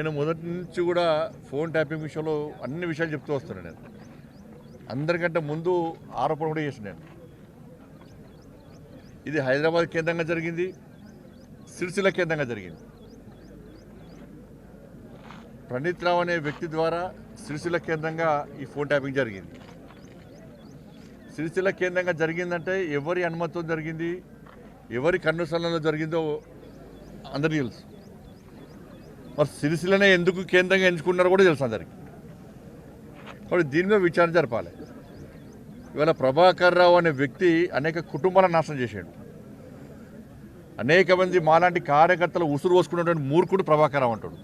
నేను మొదటి నుంచి కూడా ఫోన్ ట్యాపింగ్ విషయంలో అన్ని విషయాలు చెప్తూ వస్తున్నాను నేను. అందరికంటే ముందు ఆరోపణ కూడా చేసిన నేను. ఇది హైదరాబాద్ కేంద్రంగా జరిగింది సిరిసిల్ల కేంద్రంగా జరిగింది. ప్రణీత్ రావు అనే వ్యక్తి ద్వారా సిరిసిల్ల కేంద్రంగా ఈ ఫోన్ ట్యాపింగ్ జరిగింది. సిరిసిల్ల కేంద్రంగా జరిగిందంటే ఎవరి అనుమతితో జరిగింది ఎవరి కన్నుసలంలో జరిగిందో అందరికీ తెలుసు. మరి సిరిసిల్లనే ఎందుకు కేంద్రంగా ఎంచుకున్నారో కూడా తెలుసు అందరికి. కాబట్టి దీని మీద విచారణ జరపాలి. ఇవాళ ప్రభాకర్ రావు అనే వ్యక్తి అనేక కుటుంబాలను నాశనం చేశాడు. అనేక మంది మాలాంటి కార్యకర్తలు ఉసురు పోసుకున్నటువంటి మూర్ఖుడు ప్రభాకర్ రావు అంటాడు.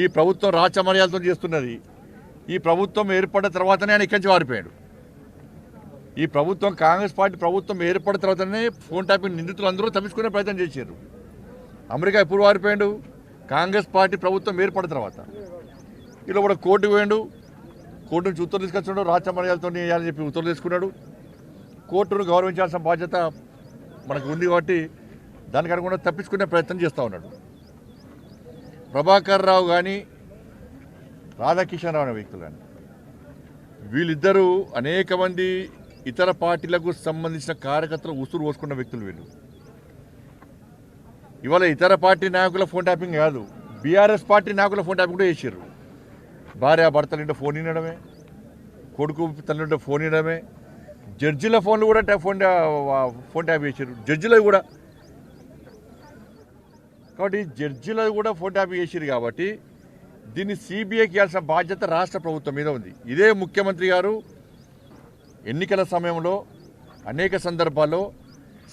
ఈ ప్రభుత్వం రాచమర్యాలతో చేస్తున్నది. ఈ ప్రభుత్వం ఏర్పడిన తర్వాతనే ఆయన ఇక్కడి నుంచి వారిపోయాడు. ఈ ప్రభుత్వం కాంగ్రెస్ పార్టీ ప్రభుత్వం ఏర్పడిన తర్వాతనే ఫోన్ ట్యాపింగ్ నిందితులు అందరూ తప్పించుకునే ప్రయత్నం చేశారు. అమెరికా ఎప్పుడు వారిపోయాడు. కాంగ్రెస్ పార్టీ ప్రభుత్వం ఏర్పడిన తర్వాత ఇలా కూడా కోర్టు పోయాడు. కోర్టు నుంచి ఉత్తర్వులు తీసుకొచ్చాడు. రాచమర్యాలతో వేయాలని చెప్పి ఉత్తర్వులు తీసుకున్నాడు. కోర్టును గౌరవించాల్సిన బాధ్యత మనకు ఉంది కాబట్టి దానికి అనుగుణంగా తప్పించుకునే ప్రయత్నం చేస్తూ ఉన్నాడు. ప్రభాకర్ రావు కానీ రాధాకిషన్ రావు అనే వ్యక్తులు కానీ వీళ్ళిద్దరూ అనేక మంది ఇతర పార్టీలకు సంబంధించిన కార్యకర్తలు ఉసురు పోసుకున్న వ్యక్తులు వీళ్ళు. ఇవాళ ఇతర పార్టీ నాయకుల ఫోన్ ట్యాపింగ్ కాదు. బీఆర్ఎస్ పార్టీ నాయకుల ఫోన్ ట్యాపింగ్ కూడా చేసారు భార్య భర్తల ఫోన్ వినడమే కొడుకు తల్లింటే ఫోన్ ఇవ్వడమే జడ్జిల ఫోన్లు కూడా ఫోన్ ఫోన్ ట్యాప్ చేశారు జడ్జిలు కూడా. కాబట్టి జడ్జిలవి కూడా ఫోన్ ట్యాప్ చేశారు కాబట్టి దీన్ని సిబిఐకి ఇవ్వాల్సిన బాధ్యత రాష్ట్ర ప్రభుత్వం మీద ఉంది. ఇదే ముఖ్యమంత్రి గారు ఎన్నికల సమయంలో అనేక సందర్భాల్లో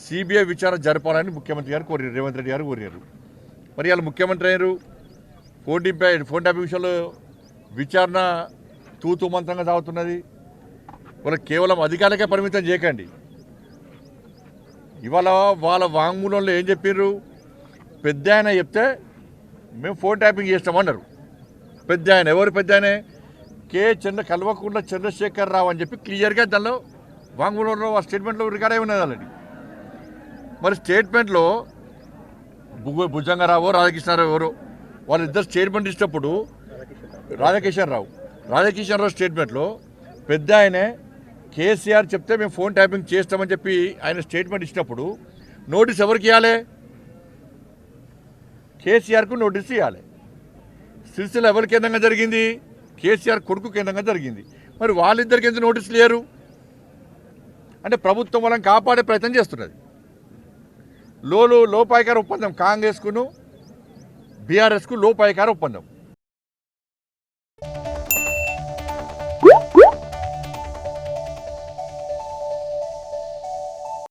సిబిఐ విచారణ జరపాలని ముఖ్యమంత్రి గారు కోరారు. రేవంత్ రెడ్డి గారు కోరారు. మరి వాళ్ళు ముఖ్యమంత్రి అయ్యారు. ఫోన్ టీపీ ఫోన్ ట్యాపింగ్ విషయంలో విచారణ తూతుమంతంగా మంత్రంగా సాగుతున్నది. వాళ్ళు కేవలం అధికారులకే పరిమితం చేయకండి. ఇవాళ వాళ్ళ వాంగ్మూలంలో ఏం చెప్పారు పెద్ద ఆయన చెప్తే మేము ఫోన్ ట్యాపింగ్ చేస్తామన్నారు. పెద్ద ఆయన ఎవరు పెద్ద ఆయన? కే చంద్ర కల్వకుండా చంద్రశేఖర్ రావు అని చెప్పి క్లియర్గా దానిలో వాంగ్మూలంలో ఆ స్టేట్మెంట్లో రికార్డ్ అయి ఉన్నది ఆల్రెడీ మరి స్టేట్మెంట్లో భుజ భుజంగరావు రాధాకృష్ణారావు ఎవరు? వాళ్ళిద్దరు స్టేట్మెంట్ ఇచ్చినప్పుడు రాధాకిషన్ రావు. రాధాకిషన్ రావు స్టేట్మెంట్లో పెద్ద ఆయనే కేసీఆర్ చెప్తే మేము ఫోన్ ట్యాపింగ్ చేస్తామని చెప్పి ఆయన స్టేట్మెంట్ ఇచ్చినప్పుడు నోటీస్ ఎవరికి ఇవ్వాలి? కేసీఆర్కు నోటీస్ ఇవ్వాలి. సిరిసిల్ల ఎవరి కేంద్రంగా జరిగింది? కేసీఆర్ కొడుకు కేంద్రంగా జరిగింది. మరి వాళ్ళిద్దరికి ఎందుకు నోటీసులు లేరు అంటే ప్రభుత్వం వాళ్ళని కాపాడే ప్రయత్నం చేస్తున్నది. లోలు లోపాయికార ఒప్పందం కాంగ్రెస్కును బీఆర్ఎస్కు లోపాయికార ఒప్పందం.